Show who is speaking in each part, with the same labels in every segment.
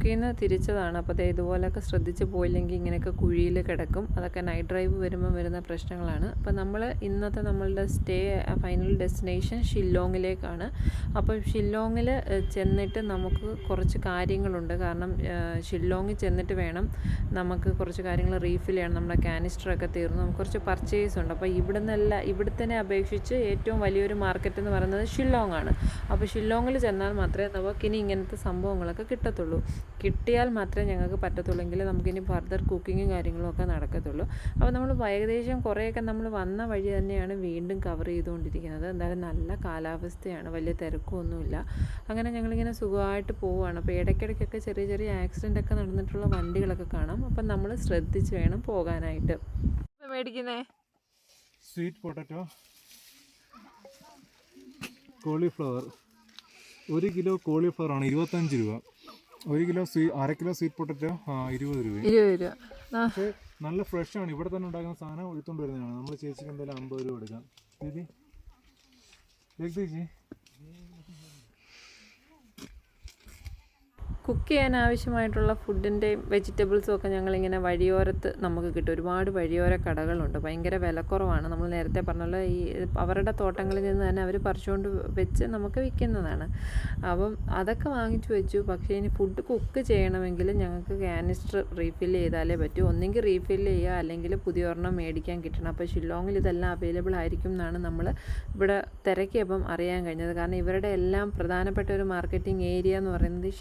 Speaker 1: വർക്കിൽ നിന്ന് തിരിച്ചതാണ്. അപ്പോൾ ദേ ഇതുപോലെയൊക്കെ ശ്രദ്ധിച്ച് പോയില്ലെങ്കിൽ ഇങ്ങനെയൊക്കെ കുഴിയിൽ കിടക്കും. അതൊക്കെ നൈറ്റ് ഡ്രൈവ് വരുമ്പോൾ വരുന്ന പ്രശ്നങ്ങളാണ്. അപ്പോൾ നമ്മൾ ഇന്നത്തെ നമ്മളുടെ സ്റ്റേ ഫൈനൽ ഡെസ്റ്റിനേഷൻ ഷില്ലോങ്ങിലേക്കാണ്. അപ്പോൾ ഷില്ലോങ്ങിൽ ചെന്നിട്ട് നമുക്ക് കുറച്ച് കാര്യങ്ങളുണ്ട്. കാരണം ഷില്ലോങ്ങിൽ ചെന്നിട്ട് വേണം നമുക്ക് കുറച്ച് കാര്യങ്ങൾ റീഫിൽ ചെയ്യണം. നമ്മുടെ കാനിസ്റ്ററൊക്കെ തീർന്നു. നമുക്ക് കുറച്ച് പർച്ചേസ് ഉണ്ട്. അപ്പോൾ ഇവിടെ നിന്നല്ല ഇവിടുത്തെ അപേക്ഷിച്ച് ഏറ്റവും വലിയൊരു മാർക്കറ്റ് എന്ന് പറയുന്നത് ഷില്ലോങ് ആണ് അപ്പോൾ ഷില്ലോങ്ങിൽ ചെന്നാൽ മാത്രമേ നമുക്കിനി ഇങ്ങനത്തെ സംഭവങ്ങളൊക്കെ കിട്ടത്തുള്ളൂ. കിട്ടിയാൽ മാത്രമേ ഞങ്ങൾക്ക് പറ്റത്തുള്ളൂ. എങ്കിൽ നമുക്കിനി ഫർദർ കുക്കിങ്ങും കാര്യങ്ങളും ഒക്കെ നടക്കത്തുള്ളൂ. അപ്പോൾ നമ്മൾ ഏകദേശം കുറേയൊക്കെ നമ്മൾ വന്ന വഴി തന്നെയാണ് വീണ്ടും കവർ ചെയ്തുകൊണ്ടിരിക്കുന്നത്. എന്തായാലും നല്ല കാലാവസ്ഥയാണ്. വലിയ തിരക്കൊന്നുമില്ല. അങ്ങനെ ഞങ്ങളിങ്ങനെ സുഖമായിട്ട് പോവുകയാണ്. അപ്പോൾ ഇടയ്ക്കിടയ്ക്കൊക്കെ ചെറിയ ചെറിയ ആക്സിഡന്റ് ഒക്കെ നടന്നിട്ടുള്ള വണ്ടികളൊക്കെ കാണാം. അപ്പം നമ്മൾ ശ്രദ്ധിച്ച് വേണം പോകാനായിട്ട്. മേടിക്കുന്നേ?
Speaker 2: സ്വീറ്റ് പൊട്ടറ്റോ കോളിഫ്ലവർ ഒരു കിലോ കോളിഫ്ലവർ ആണ് ഇരുപത്തഞ്ച് രൂപ. ഒരു കിലോ സ്വീ അര കിലോ സ്വീറ്റ് പൊട്ടറ്റോ? ഇരുപത് രൂപ.
Speaker 1: ഇരുപത് രൂപ.
Speaker 2: പക്ഷേ നല്ല ഫ്രഷ് ആണ്. ഇവിടെ തന്നെ ഉണ്ടാക്കുന്ന സാധനം എടുത്തോണ്ട് വരുന്നതാണ്. നമ്മൾ ചേച്ചിക്ക് എന്തായാലും അമ്പത് രൂപ എടുക്കാം ചേച്ചി ചേച്ചി?
Speaker 1: കുക്ക് ചെയ്യാൻ ആവശ്യമായിട്ടുള്ള ഫുഡിന്റെയും വെജിറ്റബിൾസും ഒക്കെ ഞങ്ങളിങ്ങനെ വഴിയോരത്ത് നമുക്ക് കിട്ടും. ഒരുപാട് വഴിയോര കടകളുണ്ട്. ഭയങ്കര വിലക്കുറവാണ്. നമ്മൾ നേരത്തെ പറഞ്ഞല്ലോ ഈ അവരുടെ തോട്ടങ്ങളിൽ നിന്ന് തന്നെ അവർ പറിച്ചുകൊണ്ട് വെച്ച് നമുക്ക് വിൽക്കുന്നതാണ്. അപ്പം അതൊക്കെ വാങ്ങിച്ചു വെച്ചു. പക്ഷേ ഇനി ഫുഡ് കുക്ക് ചെയ്യണമെങ്കിൽ ഞങ്ങൾക്ക് കാനിസ്റ്റർ റീഫിൽ ചെയ്താലേ പറ്റൂ. ഒന്നെങ്കിൽ റീഫിൽ ചെയ്യുക അല്ലെങ്കിൽ പുതിയ ഒരെണ്ണം മേടിക്കാൻ കിട്ടണം. അപ്പോൾ ഷില്ലോങ്ങിൽ ഇതെല്ലാം അവൈലബിൾ ആയിരിക്കും എന്നാണ് നമ്മൾ ഇവിടെ തിരക്കിയപ്പം അറിയാൻ കഴിഞ്ഞത്. കാരണം ഇവരുടെ എല്ലാം പ്രധാനപ്പെട്ട ഒരു മാർക്കറ്റിംഗ് ഏരിയ എന്ന് പറയുന്നത് ഈ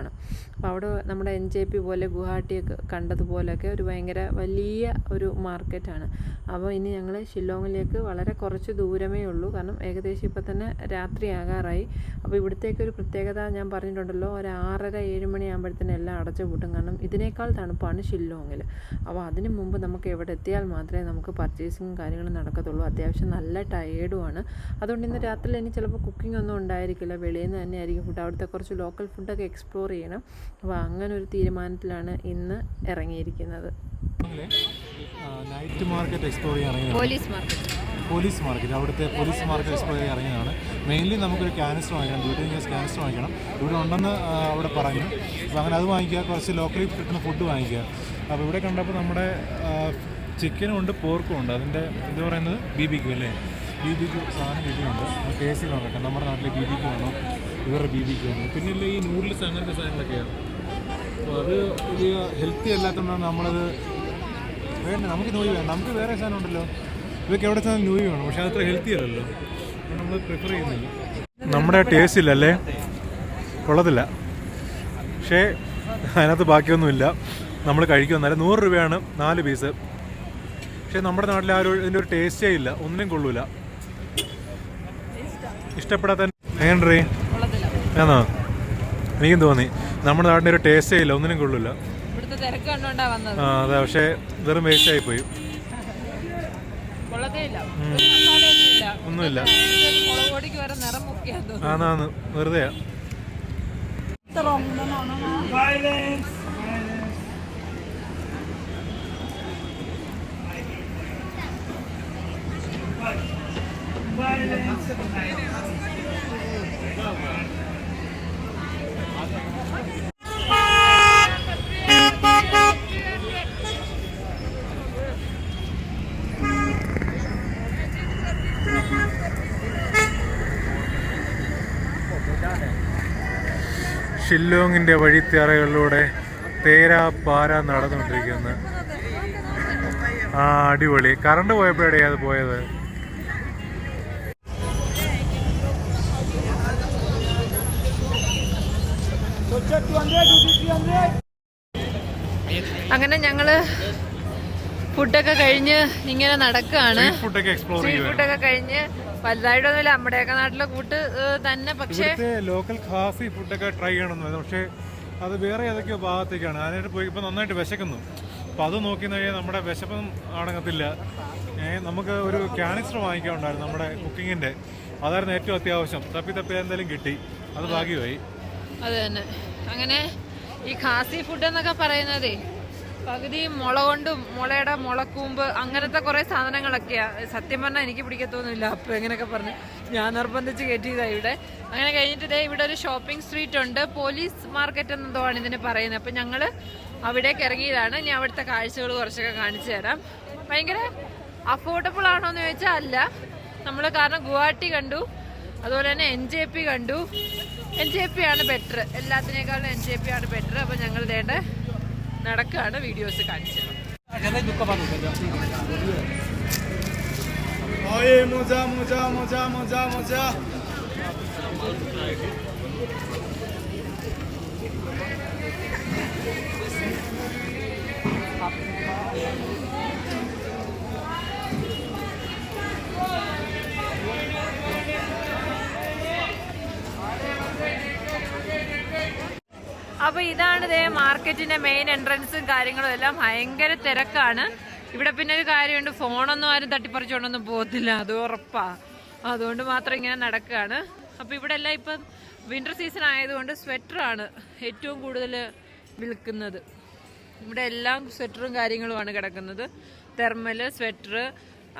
Speaker 1: ഷില്ലോങ്ങിലാണ് അപ്പോൾ അവിടെ നമ്മുടെ എൻ ജെ പി പോലെ ഗുവാഹട്ടിയൊക്കെ കണ്ടതുപോലെയൊക്കെ ഒരു ഭയങ്കര വലിയ ഒരു മാർക്കറ്റാണ്. അപ്പോൾ ഇനി ഞങ്ങൾ ഷില്ലോങ്ങിലേക്ക് വളരെ കുറച്ച് ദൂരമേ ഉള്ളൂ. കാരണം ഏകദേശം ഇപ്പം തന്നെ രാത്രിയാകാറായി അപ്പോൾ ഇവിടുത്തേക്ക് ഒരു പ്രത്യേകത ഞാൻ പറഞ്ഞിട്ടുണ്ടല്ലോ ഒരു ആറര ഏഴ് മണിയാകുമ്പോഴത്തേനും എല്ലാം അടച്ചു പൂട്ടും. കാരണം ഇതിനേക്കാൾ തണുപ്പാണ് ഷില്ലോങ്ങിൽ അപ്പോൾ അതിന് മുമ്പ് നമുക്ക് എവിടെ എത്തിയാൽ മാത്രമേ നമുക്ക് പർച്ചേസിങ്ങും കാര്യങ്ങളും നടക്കത്തുള്ളൂ. അത്യാവശ്യം നല്ല ടയേർഡുമാണ് അതുകൊണ്ട് ഇന്ന് രാത്രിയിൽ ഇനി ചിലപ്പോൾ കുക്കിംഗ് ഒന്നും ഉണ്ടായിരിക്കില്ല. വെളിയിൽ നിന്ന് തന്നെ ആയിരിക്കും ഫുഡ് അവിടുത്തെ കുറച്ച് ലോക്കൽ ഫുഡൊക്കെ എക്സ്പ്ലോർ ചെയ്യണം. അപ്പോൾ അങ്ങനെ ഒരു തീരുമാനത്തിലാണ് ഇന്ന് ഇറങ്ങിയിരിക്കുന്നത്.
Speaker 2: നൈറ്റ് മാർക്കറ്റ് എക്സ്പ്ലോർ ചെയ്യാൻ
Speaker 1: പോലീസ് മാർക്കറ്റ്.
Speaker 2: പോലീസ് മാർക്കറ്റ് അവിടുത്തെ പോലീസ് മാർക്കറ്റ് എക്സ്പ്ലോർ ചെയ്യാൻ ഇറങ്ങിയതാണ്. മെയിൻലി നമുക്കൊരു കാനിസ്റ്റർ വാങ്ങിക്കണം. വീട്ടിൽ ഗ്യാസ് കാനിസ്റ്റർ വാങ്ങിക്കണം. ഇവിടെ ഉണ്ടെന്ന് അവിടെ പറഞ്ഞു. അപ്പോൾ അങ്ങനെ അത് വാങ്ങിക്കുക കുറച്ച് ലോക്കലി കിട്ടുന്ന ഫുഡ് വാങ്ങിക്കുക. അപ്പോൾ ഇവിടെ കണ്ടപ്പോൾ നമ്മുടെ ചിക്കനും ഉണ്ട് പോർക്കും ഉണ്ട്. അതിന്റെ ഇത് പറയുന്നത്? ബി ബി ക്യു അല്ലേ? ബി ബി സാധനം സാധനം ഉണ്ട് ടേസ്റ്റ് നോക്കട്ടെ. നമ്മുടെ നാട്ടിലെ ബി ബി ക്യു ആണോ? ഇവരുടെ ബി ബി ക്യു പിന്നെ ഇല്ല ഈ നൂഡിൽസ് അങ്ങനത്തെ സാധനങ്ങളൊക്കെയാണ്. അപ്പോൾ അത് വലിയ ഹെൽത്തി അല്ലാത്തതുകൊണ്ടാണ് നമ്മളത് വേണ്ട നമുക്ക് നോയി വേണം നമുക്ക് വേറെ സാധനം ഉണ്ടല്ലോ. ഇതൊക്കെ എവിടെ ചെന്നാൽ നോയി വേണം. പക്ഷേ അതത്ര ഹെൽത്തി അല്ലല്ലോ. നമ്മൾ പ്രിഫർ ചെയ്യുന്നില്ല. നമ്മുടെ ടേസ്റ്റ് ഇല്ലല്ലേ? കൊള്ളത്തില്ല. പക്ഷേ അതിനകത്ത് ബാക്കിയൊന്നുമില്ല. നമ്മൾ കഴിക്കും എന്നാലും നൂറ് രൂപയാണ് നാല് പീസ് പക്ഷേ നമ്മുടെ നാട്ടിൽ ആ ഒരു ഇതിന്റെ ഒരു ടേസ്റ്റേ ഇല്ല. ഒന്നിനും കൊള്ളൂല. ഇഷ്ടപ്പെടാത്ത എങ്ങനെ ആണോ? എനിക്കും തോന്നി. നമ്മുടെ നാടിന്റെ ഒരു ടേസ്റ്റേ ഇല്ല ഒന്നിനും
Speaker 1: കൊള്ളില്ല.
Speaker 2: ആ അതെ പക്ഷേ വെറും വേസ്റ്റ് ആയി പോയി ഒന്നുമില്ല. ആന്നാന്ന് വെറുതെ ഷില്ലോങ്ങിന്റെ വഴിത്തേറകളിലൂടെ തേരാ പാര നടന്നുകൊണ്ടിരിക്കുന്നു. ആ അടിപൊളി. കറണ്ട് പോയപ്പോഴേ അത് പോയത്?
Speaker 1: അങ്ങനെ ഞങ്ങൾ ഫുഡൊക്കെ കഴിഞ്ഞ് ഇങ്ങനെ നടക്കുകയാണ്
Speaker 2: ഫുഡൊക്കെ എക്സ്പ്ലോർ
Speaker 1: വലുതായിട്ട്
Speaker 2: ഒന്നുമില്ല
Speaker 1: ഫുഡൊക്കെ കഴിഞ്ഞ് വലുതായിട്ടൊന്നുമില്ല നമ്മുടെയൊക്കെ നാട്ടിലെ കൂട്ട് തന്നെ. പക്ഷേ
Speaker 2: ലോക്കൽ ഖാസി ഫുഡൊക്കെ ട്രൈ ചെയ്യണമെന്ന് പക്ഷേ അത് വേറെ ഏതൊക്കെയോ ഭാഗത്തേക്കാണ്. അതിനായിട്ട് പോയി ഇപ്പം നന്നായിട്ട് വിശക്കുന്നു. അപ്പം അത് നോക്കി കഴിഞ്ഞാൽ നമ്മുടെ വിശപ്പം അടങ്ങത്തില്ല. നമുക്ക് ഒരു കാനിസ്റ്റർ വാങ്ങിക്കാനുണ്ടായിരുന്നു നമ്മുടെ കുക്കിങ്ങിന്റെ അതായിരുന്നു ഏറ്റവും അത്യാവശ്യം. തപ്പി തപ്പി എന്തായാലും കിട്ടി. അത് ഭാഗ്യമായി.
Speaker 1: അത് തന്നെ. അങ്ങനെ ഈ ഖാസി ഫുഡ് എന്നൊക്കെ പറയുന്നതേ പകുതി മുള കൊണ്ടും മുളയുടെ മുളക്കൂമ്പ് അങ്ങനത്തെ കുറെ സാധനങ്ങളൊക്കെയാ. സത്യം പറഞ്ഞാൽ എനിക്ക് പിടിക്കത്തൊന്നുമില്ല. അപ്പൊ എങ്ങനെയൊക്കെ പറഞ്ഞു. ഞാൻ നിർബന്ധിച്ച് കയറ്റിയതാണ് ഇവിടെ. അങ്ങനെ കഴിഞ്ഞിട്ട് ദേ ഇവിടെ ഒരു ഷോപ്പിംഗ് സ്ട്രീറ്റ് ഉണ്ട്. പോലീസ് മാർക്കറ്റ് എന്നെന്തോ ആണ് ഇതിന് പറയുന്നത്. അപ്പൊ ഞങ്ങൾ അവിടേക്ക് ഇറങ്ങിയതാണ്. ഇനി അവിടുത്തെ കാഴ്ചകൾ കുറച്ചൊക്കെ കാണിച്ചു തരാം. ഭയങ്കര അഫോർഡബിൾ ആണോ എന്ന് ചോദിച്ചാൽ അല്ല. നമ്മൾ കാരണം ഗുവാഹട്ടി കണ്ടു. അതുപോലെ തന്നെ എൻ കണ്ടു. എൻ ജെ പി ആണ് ബെറ്റർ എല്ലാത്തിനേക്കാളും എൻ ജെ പി ആണ് ബെറ്റർ അപ്പൊ ഞങ്ങൾ വേണ്ട നടക്കാണ് വീഡിയോസ് കാണിച്ചത്.
Speaker 3: Moja, moja, moja, moja.
Speaker 1: അപ്പൊ ഇതാണ് ഇതേ മാർക്കറ്റിന്റെ മെയിൻ എൻട്രൻസും കാര്യങ്ങളും എല്ലാം ഭയങ്കര തിരക്കാണ്. ഇവിടെ പിന്നെ ഒരു കാര്യമുണ്ട് ഫോണൊന്നും ആരും തട്ടിപ്പറിച്ചുകൊണ്ടൊന്നും പോകത്തില്ല അത് ഉറപ്പാ. അതുകൊണ്ട് മാത്രം ഇങ്ങനെ നടക്കുകയാണ് അപ്പൊ ഇവിടെ എല്ലാം ഇപ്പം വിന്റർ സീസൺ ആയതുകൊണ്ട് സ്വെറ്ററാണ് ഏറ്റവും കൂടുതൽ വിൽക്കുന്നത്. ഇവിടെ എല്ലാം സ്വെറ്ററും കാര്യങ്ങളുമാണ് കിടക്കുന്നത്. തെർമൽ സ്വെറ്റർ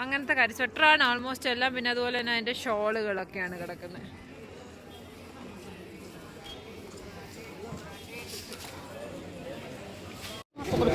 Speaker 1: അങ്ങനത്തെ കാര്യം. സ്വെറ്ററാണ് ആൾമോസ്റ്റ് എല്ലാം പിന്നെ അതുപോലെ തന്നെ അതിന്റെ ഷോളുകളൊക്കെയാണ് കിടക്കുന്നത്.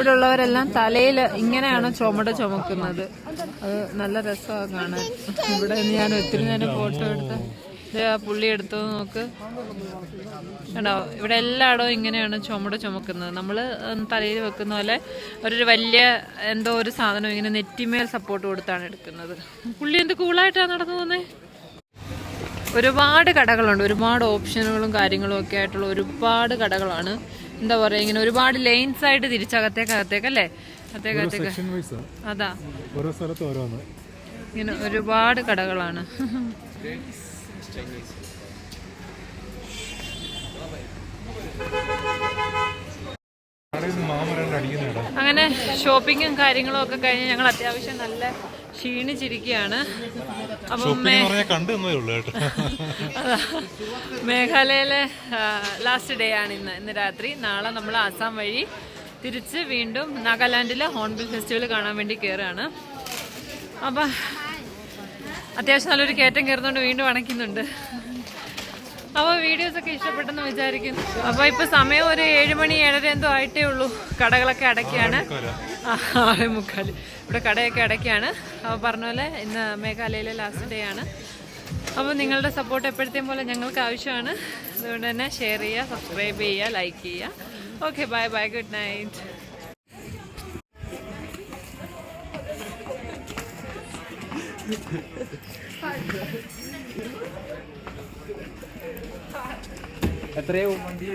Speaker 1: ഇവിടെ ഉള്ളവരെല്ലാം തലയിൽ ഇങ്ങനെയാണ് ചുമട് ചുമക്കുന്നത്. അത് നല്ല രസമാണ് കാണാൻ. ഇവിടെ ഞാൻ ഒത്തിരി നേരം ഫോട്ടോ എടുത്ത് ഇത് ആ പുള്ളി എടുത്തു നോക്ക്. കണ്ടോ? ഇവിടെ എല്ലായിടവും ഇങ്ങനെയാണ് ചുമട് ചുമക്കുന്നത്. നമ്മൾ തലയിൽ വെക്കുന്ന പോലെ ഒരു വലിയ എന്തോ ഒരു സാധനം ഇങ്ങനെ നെറ്റിമേൽ സപ്പോർട്ട് കൊടുത്താണ് എടുക്കുന്നത്. പുള്ളി എന്ത് കൂളായിട്ടാണ് നടന്നു പോകുന്നത് ഒരുപാട് കടകളുണ്ട്. ഒരുപാട് ഓപ്ഷനുകളും കാര്യങ്ങളും ഒക്കെ ആയിട്ടുള്ള ഒരുപാട് കടകളാണ് എന്താ പറയാ ഇങ്ങനെ ഒരുപാട് ലൈൻസ് ആയിട്ട് തിരിച്ചകത്തേക്ക് അകത്തേക്ക് അല്ലേ അകത്തേക്ക് അതാ.
Speaker 2: ഓരോ സ്ഥലത്ത് ഓരോന്ന്.
Speaker 1: ഇങ്ങനെ ഒരുപാട് കടകളാണ്. അങ്ങനെ ഷോപ്പിങ്ങും കാര്യങ്ങളും ഒക്കെ കഴിഞ്ഞ് ഞങ്ങൾ അത്യാവശ്യം നല്ല ക്ഷീണിച്ചിരിക്കുകയാണ്. അപ്പം. മേഘാലയയിലെ ലാസ്റ്റ് ഡേ ആണ് ഇന്ന്. ഇന്ന് രാത്രി. നാളെ നമ്മൾ ആസാം വഴി തിരിച്ച് വീണ്ടും നാഗാലാൻഡിലെ ഹോൺബിൽ ഫെസ്റ്റിവൽ കാണാൻ വേണ്ടി കയറുകയാണ് അപ്പം അത്യാവശ്യം നല്ലൊരു കയറ്റം കയറുന്നതുകൊണ്ട് വീണ്ടും അണയ്ക്കുന്നുണ്ട്. അപ്പോൾ വീഡിയോസ് ഒക്കെ ഇഷ്ടപ്പെട്ടെന്ന് വിചാരിക്കുന്നു. അപ്പോൾ ഇപ്പോൾ സമയം ഒരു ഏഴ് മണി ഏഴര എന്തോ ആയിട്ടേ ഉള്ളൂ. കടകളൊക്കെ അടക്കിയാണ് ആറേ മുക്കാൽ ഇവിടെ കടയൊക്കെ അടക്കിയാണ് അപ്പോൾ പറഞ്ഞ പോലെ ഇന്ന് മേഘാലയയിലെ ലാസ്റ്റ് ഡേ ആണ്. അപ്പോൾ നിങ്ങളുടെ സപ്പോർട്ട് എപ്പോഴത്തെയും പോലെ ഞങ്ങൾക്ക് ആവശ്യമാണ്. അതുകൊണ്ട് തന്നെ ഷെയർ ചെയ്യുക സബ്സ്ക്രൈബ് ചെയ്യുക ലൈക്ക് ചെയ്യുക. Okay bye bye good night
Speaker 3: എത്രയോ വണ്ടി